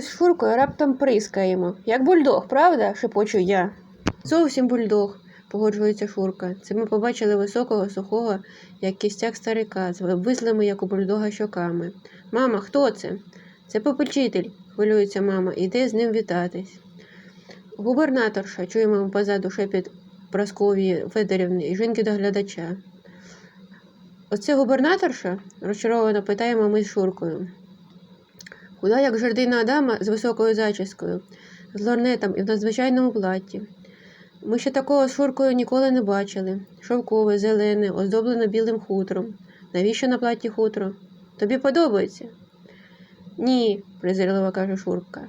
Ми з Шуркою раптом прискаємо. Як бульдог, правда? шепочу я. Зовсім бульдог, погоджується Шурка. Це ми побачили високого, сухого, як кістяк старика, з вислими, як у бульдога, щоками. Мама, хто це? Це попечитель, хвилюється мама, іде з ним вітатись. Губернаторша, чуємо позаду шепіт Прасковії Федорівни і жінки доглядача. Оце губернаторша? розчаровано питаємо ми з Шуркою. Худа, як жердина Адама з високою зачіскою, з лорнетом і в надзвичайному платі. Ми ще такого з Шуркою ніколи не бачили. Шовкове, зелене, оздоблено білим хутром. Навіщо на платі хутро? Тобі подобається? Ні, презирливо каже Шурка.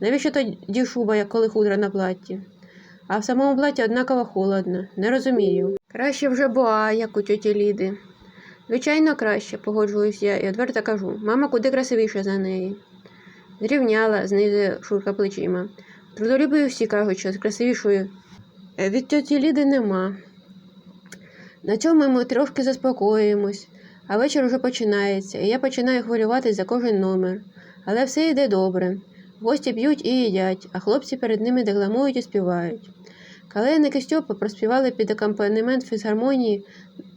Навіщо тоді шуба, як коли хутра на платі? А в самому платі однаково холодно. Не розумію. Краще вже боа, як у тьоті Ліди. Звичайно, краще, погоджуюсь я і відверто кажу. Мама куди красивіша за неї. Зрівняла, знизує Шурка плечима. Трудолюбою всі кажуть, що з красивішою Е, від тьоті Ліди нема. На цьому ми трошки заспокоюємось, а вечір уже починається, і я починаю хвилюватись за кожен номер. Але все йде добре. Гості п'ють і їдять, а хлопці перед ними декламують і співають. Калейник і Стьопа проспівали під акомпанемент фізгармонії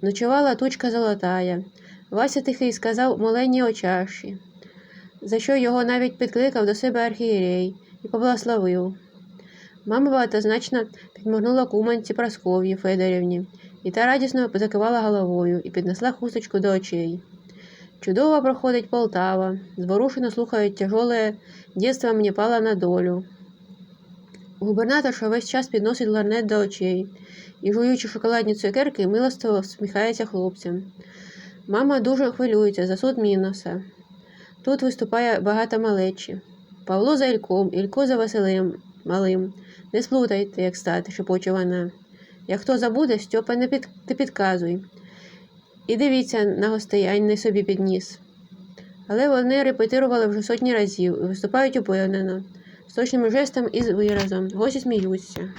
Ночувала тучка золотая. Вася тихий сказав молені очаші, за що його навіть підкликав до себе архієрей і поблагословив. Мама багатозначно підморгнула куманці Прасков'ї Федорівні, і та радісно закивала головою і піднесла хусточку до очей. Чудово проходить Полтава, зворушено слухають тяжоле «Детство мені пало на долю. Губернаторша весь час підносить ларнет до очей і, жуючи шоколадні цукерки, милостиво всміхається хлопцям. Мама дуже хвилюється за суд Міноса. Тут виступає багато малечі. Павло за Ільком, Ілько за Василем малим. Не сплутайте, як стати, шепоче вона. Як хто забуде, Стьопа не, під... не підказуй. І дивіться на гостей, а не собі підніс. Але вони репетирували вже сотні разів і виступають упевнено, з точним жестом і з виразом. Гості сміються.